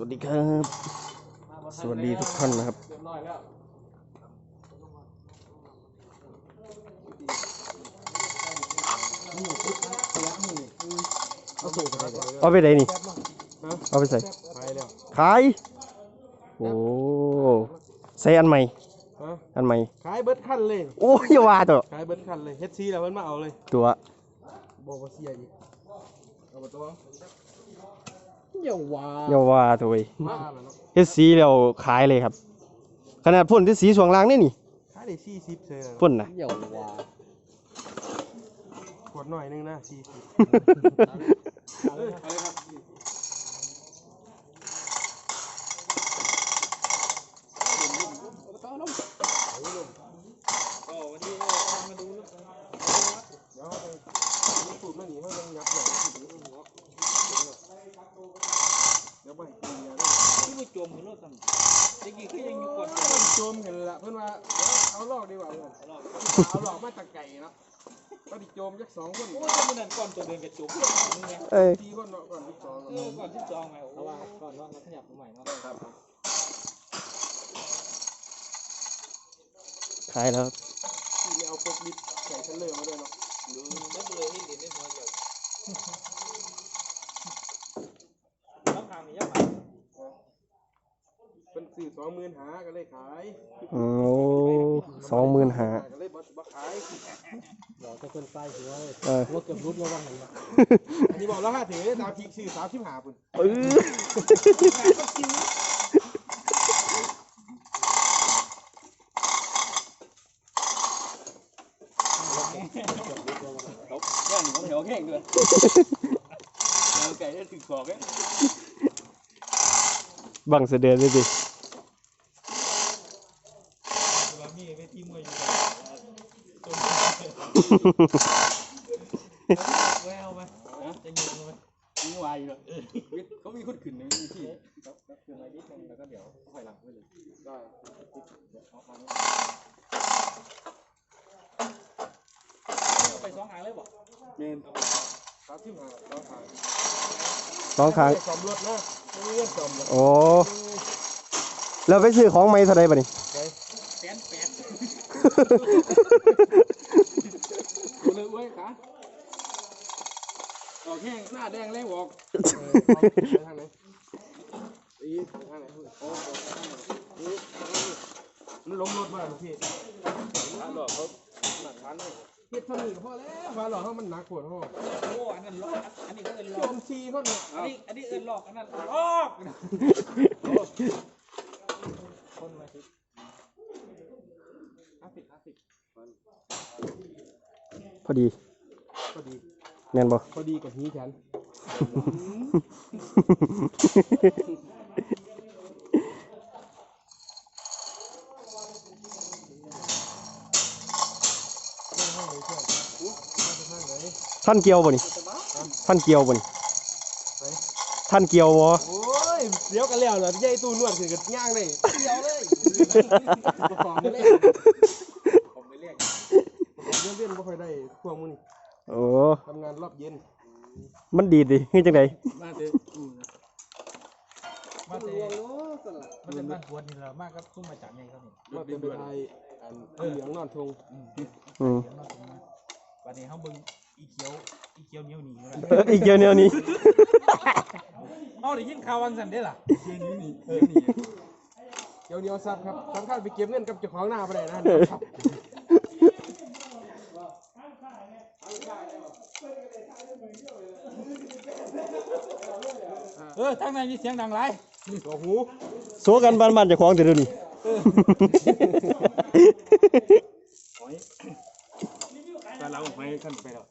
วัสดีครับ สวัสดีทุกท่านนะครับเรียบร้อยแล้วนี่ปุ๊บนะเสียมือเอาสูบไปเลยเอาไปไหนนี่แป๊บมั้งเอาไปใส่ไปแล้วขาย โอ้ ใส่อันใหม่ฮะอันใหม่ ขายเบิร์ดคันเลย โอ้ยอย่าว่าตัว ขายเบิร์ดคันเลยเฮ็ดซีแล้วเพิ่นมาเอาเลย ตัวบอกว่าเสียอีกเอาไปตัว อย่าว่าอย่าว่าตัวเว้ยมาแล้วเนาะเฮ็ดสีแล้วขายเลยครับ ขนาดพ่นที่สีสวงล่างนี่นี่ขายได้สี่สิบเลยนะพ่นนะ อย่าว่าขวดหน่อยนึงนะสี่สิบเอาเลยเอาเลยครับเดี๋ยวเอาไปเอาสูตรมาหนีเขายังยับเลยเดี๋ยว ไปกินยาด้วยที่ไปจมกันรถสั่งตะกี้คือยังอยู่ก่อนเพิ่นโจมกันละเพื่อนว่าเอาลอกดีกว่าเอนเอาลอกมาตะไก่เนาะก็ดิโจมยักสองคนโอ้ยจะมันนั่นก่อนตัวเดินกระจกเอ้ยสี่คนเนาะก่อนที่สองเออก่อนที่จองไงเพราะว่าก่อนว่ามันขยับใหม่เนาะครับขายแล้วที่เอาพวกลิฟต์ใส่เทเลอร์มาด้วยเนาะดูมันเลยให้เห็นได้หัวเดียวต้องทางนี้ยังไง เป็นสื่อสองหมื่นหาก็เลยขายโอ้สองหมื่นห้าก็เลยบ่บ่ขายบอกจะคนใต้หัวเลยเออหัวเกือบรุดแล้วว่าไงวะอันนี้บอกแล้วค่ะถือดาวพีชื่อสาวชิมหาปุ่นเออย่างหนูเหนียวแข็งเลยเราไก่ได้ถึงขอบเลยบังเสด็จเลยดิ ว่ามีเวทีมวยอยู่ แววไหมจะยิงไหมยิงวายอยู่เขามีคนขึ้นในที่ขึ้นมานิดนึงแล้วก็เดี๋ยวค่อยหลังไปเลยได้ไปสองหางเลยบอกเมนสาวชิมหาเราขายสองครั้งสอมรถนะไม่มีเงินสอมโอ้แล้วไปซื้อของใหม่เท่าไรบ่นี่แสนแปด กูเลยเว้ยขาออกแห้งหน้าแดงเลยบอกเออเอาไปทางไหนอีไปทางไหนโอ้ไปทางไหนอีทางนี้มันล้มรถมาลูกพี่ฟ้าหลอกเขาหนักพันเลยเฮ็ดเท่านี้ก็พอแล้วฟ้าหลอกเขามันหนักปวดห้อโอ้อันนั้นหลอกอันนี้ก็เอินหลโจอกมซีเขาเนี่ยอันนี้อันนี้เอินหลอกอันนั้นหลอกคนมาสิห้าสิบห้าสิบพ อดีพอดีแม่นบ่ พอดีกับฮีฉันไม่ให้เลยเพื่อนอุ๊ยมาไปทางไหนท่านเกียวบ่นี่ท่านเกียวบ่นี่ไปท่านเกียวบ่โอ้ยเดี๋ยวกันแล้วเหรอยายตู้นวดคือกันย่างเลยเดียวเลย ประกอบเล่นเล่นไม่ค่อยได้พวกมึงนี่โอ้ทำงานรอบเย็นมันดีดดิคือจังไดมาเถอะมาเถอะมันเป็นบ้านกวนนี่แหละมากก็ขึ้นมาจากไงครับนี่รอบเป็นไปไทยอันเหลืองนอนทงอืมเดี๋ยวมาตรงนั้นวันนี้เขาเบิ่งอีเขียวอีเขียวเหนียวหนีเลยเอออีกเกียวแนวนี้เอาได้ยินข่าววันสันได้ล่ะเย็นนี่นี่เออนี่เดี๋ยวเดียวซับครับสำคัญไปเก็บเงินกับเจ้าของหน้าไปเลยนะครับ ออทางในมีเสียงดังไรตัวหูโซกันบ้านๆเจ้าของแต่เดี๋ยวนี้แต่เราไปขั้นไปแล้ว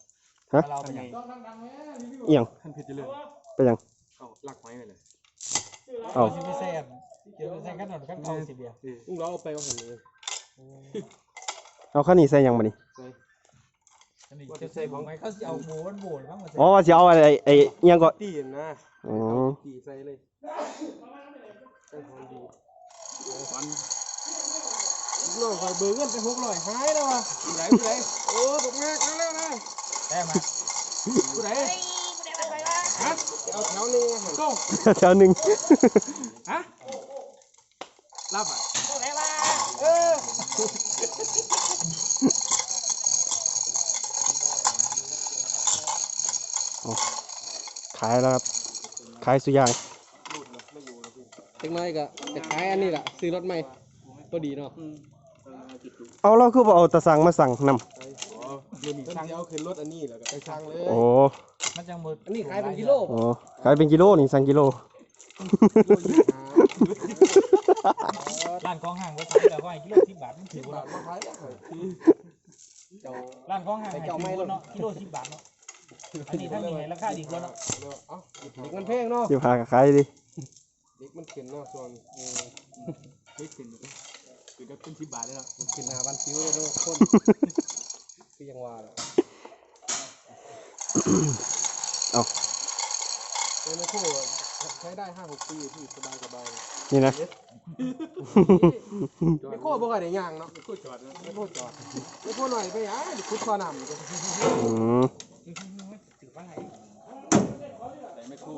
ฮะเราเป็นไงเอียงขั้นผิดจะเลยไปยังเอาลักไม้ไปเลยเอาสิไม่แซ่บเดี๋ยวแซ่บกันหน่อยกันเขาสิเบียร์ลุงเราเอาไปก็เห็นเลยเอาข้าวนี่ใส่ยังบ่นี่ อันนี้จะใส่ของไหมเขาจะเอาโบนโบนบ้างมาใส่อ๋อว่าสิเอาอะไรไอ้เอียงก็ตีนนะอ๋อตีใส่เลยเป็นคนดีฟันน้องคอยเบิกเงินไปหกร้อยหายแล้ววะผู้ใดผู้ใดโอ้ตกงานเอาแล้วนะได้มาผู้ใดเฮะเอาแถวนี้ไงเห็นต้องแถวหนึ่งฮะรับอะเออ ขายแล้วครับ ขายสุอยางเล็กน้อยก็จะขายอันนี้แหละซื้อรถใหม่ก็ดีเนาะเอาเราคือบ่เอาตะสั่งมาสั่งนำเดี๋ยวนี้ต้นช่างเดียวขึ้นรถอันนี้แล้วก็ไปช่างเลยโอ้มันจังมืออันนี้ขายเป็นกิโลโอ้ขายเป็นกิโลนี่สั่งกิโลร้านของห้างก็ขายแล้วก็ให้กิโลสิบบาทมันถือสิบว่าบาทมาขายเจ้าร้านของห้างให้ถือว่าเนาะกิโลสิบบาทเนาะ อันนี้ถ้ามีให้ราคาดีกว่าเนาะเดี๋ยวเอ้าเด็กมันแพงเนาะเดี๋ยวพาขายดิเด็กมันขึ้นเนาะส่วนเออไม่ถึงคือจะเป็นสิบบาทเลยเนาะมันขึ้นหน้าบ้านฟิวเลยเนาะคนคือยังว่าแหละเอาเป็นไมโครใช้ได้ห้าหกปีที่สบายสบาย นี่นะ ไมโครบ่ค่อยได้ย่างเนาะกูจอดนะไมโครจอดไมโครหน่อยไปอะคุดคอหนำอืมถือว่าไง ใส่ไม่คู่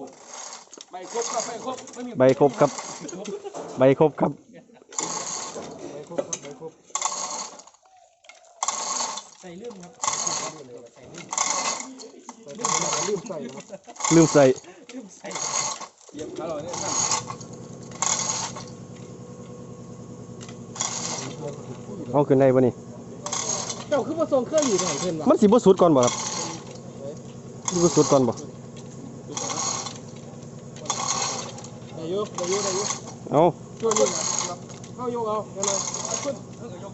ใบครบครับใบครบไม่มีใบครบครับ ใบครบครับไมโครครับไมโครใส่เรื่องครับใส่เรื่องใส่ไปแล้วลืมใส่ครับลืมใส่เรื่องใส่เยี่ยมอร่อยเนี่ยนั่นเอาขึ้นได้บ่นี่เจ้าคือมาส่งเครื่องอยู่ไหนเพิ่นวะมันสิบ่สุดก่อนบ่ครับ สิบ่สุดก่อนบ่ได้อยุได้อยุได้อยุเอาช่วยนี่นะครับเข้ายกเอาเดี๋ยวเลยขึ้นเออยก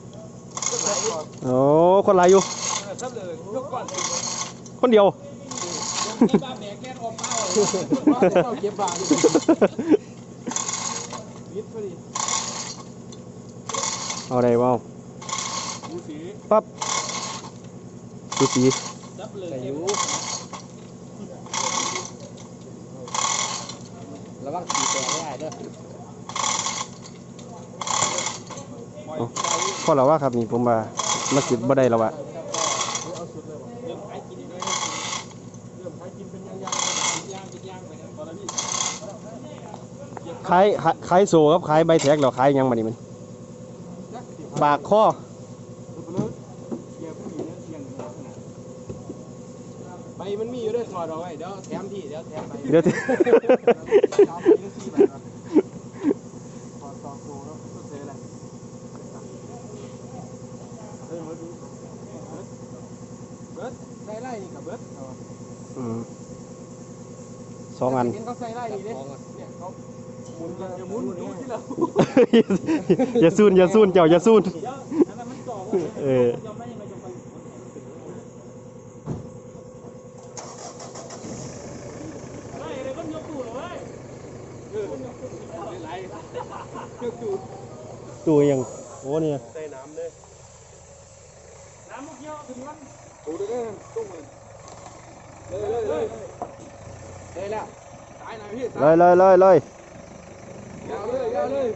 ขึ้นไหนก่อนโอ้คนหลายอยู่เออทับเลยยกก่อนคนเดียวนี่บ้าแบกแกนออกมาเลยว่าจะเข้าเก็บบาทนี่วิทย์พอดีเอาได้บ่เอาดูสีปั๊บดูสีทับเลยได้อเก็บ ระวังขี่แตกไม่ได้เด้อพอแล้วว่าครับนี่ผมว่ามันสิบ่ได้แล้วว่าเอะเริ่มขายกินอีกแล้วเริ่มใช้กินเป็นยางย่างกินไปนะตอนนี้ขายโซ่ครับขายใบแท็กแล้วขายยังบัดนี้มันปากคอ เลิกเกี่ยวผู้หญิงเนี่ยเที่ยงหนึ่งแล้วนะใบ มันมีอยู่ด้วยถอดเอาไว้เดี๋ยวแถมที่เดี๋ยวแถมใบเดี๋ยวเอาไปได้สี่ใบครับถอดสองโลแล้วก็เสียอะไรเฮ้ยมาดูเบิร์ดใส่ไล่นี่กับเบิร์ดเอาอืมสองอันเห็นเขาใส่ไล่นี่ดิเนี่ยเขาหมุนอย่าหมุนดูที่เราอย่าซูนอย่าซูนเจ้าอย่าซูนเดี๋ยวอันนั้นมันจ่อว่า เออ จะไม่ยังไงจะไปเฮ้ยอะไรก็ยกตู้เลยเว้ยเออไหลยก ตู้ตัวยังโอ้เนี่ยใส่น้ำเลยน้ำมุกเยอะถึงมันดูด้วยกันตุ้งเลยเลยเลยเลยเลยแล้วสายหน่อยพี่สายเลยเลยเลยเลยยาวเลยยาวเลย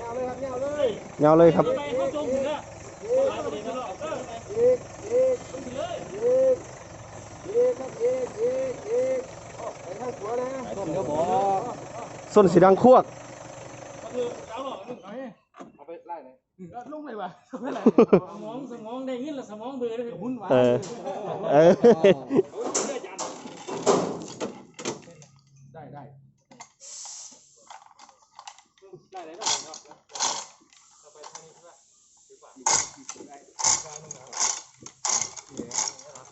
ยาวเลยครับยาวเลยยาวเลยครับไปเขาจงถึงแล้วเขาหลายประเด็นแล้วเอออีกอีกถึงเลยอีกอีกครับอีกอีกอีกไปข้างหัวนะ ต้นเดี๋ยวบอกส้นสีดังควกก็คือเอาหรอกหนึ่งหน่อยเอาไปไล่เลยลุงเลยว่ะไม่ไรสมองสมองได้ยินแล้วสมองเบื่อเลยหุ้นวะเออเออได้ได้ได้ได้ได้ครับ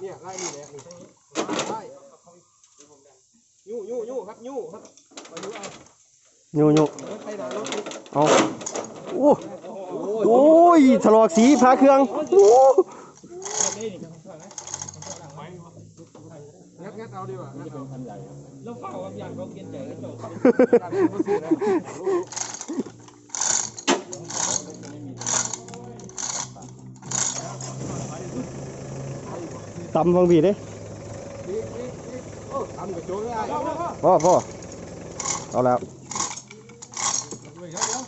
เนี่ยไล่นี่แหละนี่ไล่ยู่ยู่ยู่ครับยู่ครับ มายู่เอายูยูเออไปหนารถนี่เอาโอ้โอ้ยถลอกสีพาเครื่องโอ้งัดงัดเอาดีกว่างัดเอาแล้วเฝ้ากับอย่างเขาเกียนใจแล้วเจ้ากตำฟังบีเด้พ่อพ่อ เอาแล้วเดี๋ยวเดี๋ยว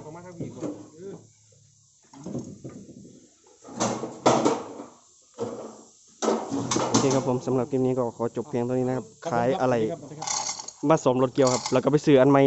เอามาทางบีก่อนเออโอเคคครับผมสำหรับคลิปนี้ก็ขอจบเพียงเท่านี้นะครับขายอะไรมาสวมรถเกียวครับ แล้วก็ไปซื้ออันใหม่